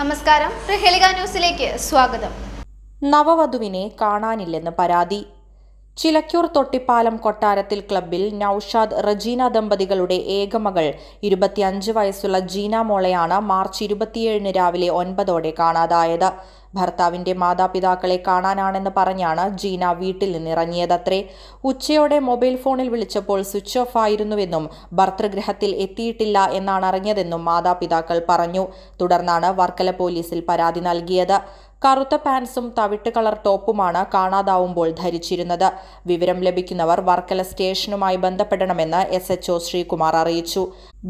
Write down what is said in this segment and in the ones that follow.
നമസ്കാരം. ന്യൂസിലേക്ക് സ്വാഗതം. നവവധുവിനെ കാണാനില്ലെന്ന് പരാതി. ചിലക്കൂർ തൊട്ടിപ്പാലം കൊട്ടാരത്തിൽ ക്ലബ്ബിൽ നൌഷാദ് റജീന ദമ്പതികളുടെ ഏകമകൾ. ഇരുപത്തിയഞ്ച് വയസ്സുള്ള ജീന മോളയാണ് മാർച്ച് ഇരുപത്തിയേഴിന് രാവിലെ ഒൻപതോടെ കാണാതായത്. ഭർത്താവിന്റെ മാതാപിതാക്കളെ കാണാനാണെന്ന് പറഞ്ഞാണ് ജീന വീട്ടിൽ നിന്നിറങ്ങിയതത്രേ. ഉച്ചയോടെ മൊബൈൽ ഫോണിൽ വിളിച്ചപ്പോൾ സ്വിച്ച് ഓഫ് ആയിരുന്നുവെന്നും ഭർത്തൃഗ്രഹത്തിൽ എത്തിയിട്ടില്ല എന്നാണ് അറിഞ്ഞതെന്നും മാതാപിതാക്കൾ പറഞ്ഞു. തുടർന്നാണ് വർക്കല പോലീസിൽ പരാതി നൽകിയത്. കറുത്ത പാൻസും തവിട്ട് കളർ ടോപ്പുമാണ് കാണാതാവുമ്പോൾ ധരിച്ചിരുന്നത്. വിവരം ലഭിക്കുന്നവർ വർക്കല സ്റ്റേഷനുമായി ബന്ധപ്പെടണമെന്ന് എസ് എച്ച് ശ്രീകുമാർ അറിയിച്ചു.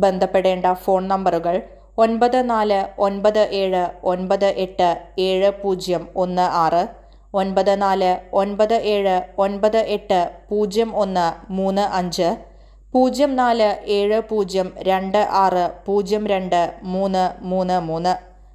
ബന്ധപ്പെടേണ്ട ഫോൺ നമ്പറുകൾ ഒൻപത് നാല് ഒൻപത് ഏഴ് ഒൻപത് എട്ട് ഏഴ് പൂജ്യം ഒന്ന് ആറ് ഒൻപത് നാല് ഒൻപത് ഏഴ് ഒൻപത് എട്ട് പൂജ്യം ഒന്ന് മൂന്ന് അഞ്ച് പൂജ്യം നാല് ഏഴ് പൂജ്യം രണ്ട് ആറ് പൂജ്യം രണ്ട് മൂന്ന് മൂന്ന് മൂന്ന്.